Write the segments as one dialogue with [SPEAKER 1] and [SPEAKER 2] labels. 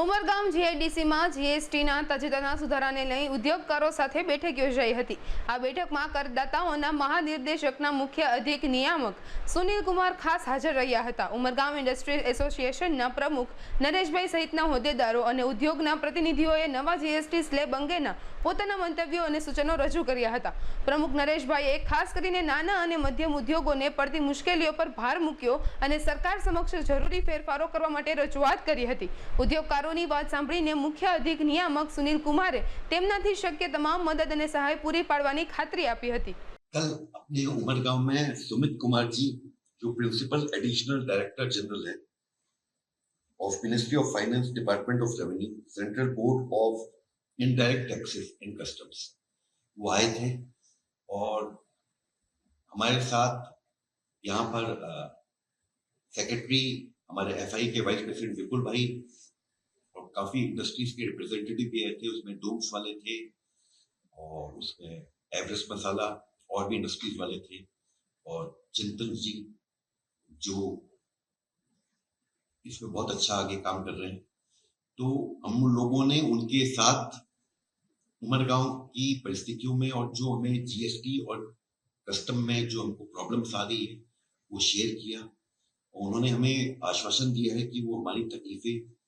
[SPEAKER 1] ઉમરગામ જીઆઈડીસીમાં જીએસટીના તાજેતરના સુધારાને લઈ ઉદ્યોગકારો સાથે બેઠક યોજાઈ હતી. આ બેઠકમાં કરદાતાઓના મહાનિર્દેશકના મુખ્ય અધિક નિયામક સુનિલ કુમાર ખાસ હાજર રહ્યા હતા. ઉમરગામ ઇન્ડસ્ટ્રીઝ એસોસિએશનના પ્રમુખ નરેશભાઈ સહિતના હોદ્દેદારો અને ઉદ્યોગના પ્રતિનિધિઓએ નવા જીએસટી સ્લેબ અંગેના પોતાના મંતવ્યો અને સૂચનો રજૂ કર્યા હતા. પ્રમુખ નરેશભાઈએ ખાસ કરીને નાના અને મધ્યમ ઉદ્યોગોને પડતી મુશ્કેલીઓ પર ભાર મૂક્યો અને સરકાર સમક્ષ જરૂરી ફેરફારો કરવા માટે રજૂઆત કરી હતી. ઉદ્યોગકારોની વાત સાંભળીને મુખ્ય અધિક નિયામક સુનિલ કુમારે તેમનાથી શક્ય તમામ મદદ અને સહાય પૂરી પાડવાની ખાતરી આપી હતી
[SPEAKER 2] कल अपने उमरगांव में सुमित कुमार जी जो प्रिंसिपल एडिशनल डायरेक्टर जनरल है of ministry of finance department of revenue central board of indirect taxes and customs वो आए थे और हमारे साथ यहाँ पर सेक्रेटरी हमारे एफआई के वाइस प्रेसिडेंट विपुल भाई और काफ़ी इंडस्ट्रीज़ के रिप्रेजेंटेटिव भी आए थे, उसमें डोम्स वाले थे और उसमें एवरेस्ट मसाला और भी इंडस्ट्रीज़ वाले थे। और चिंतन जी जो इसमें बहुत अच्छा आगे काम कर रहे हैं। तो हम लोगों ने उनके साथ उमरगांव की परिस्थितियों में और जो हमें जीएसटी और कस्टम में जो हमको प्रॉब्लम्स आ रही है, वो शेयर किया। उन्होंने हमें आश्वासन दिया है कि वो हमारी तकलीफें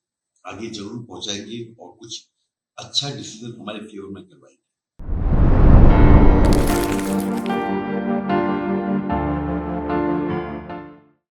[SPEAKER 2] आगे ज़रूर पहुंचाएँगे और कुछ अच्छा डिसीज़न हमारे फेवर में करवाएँगे।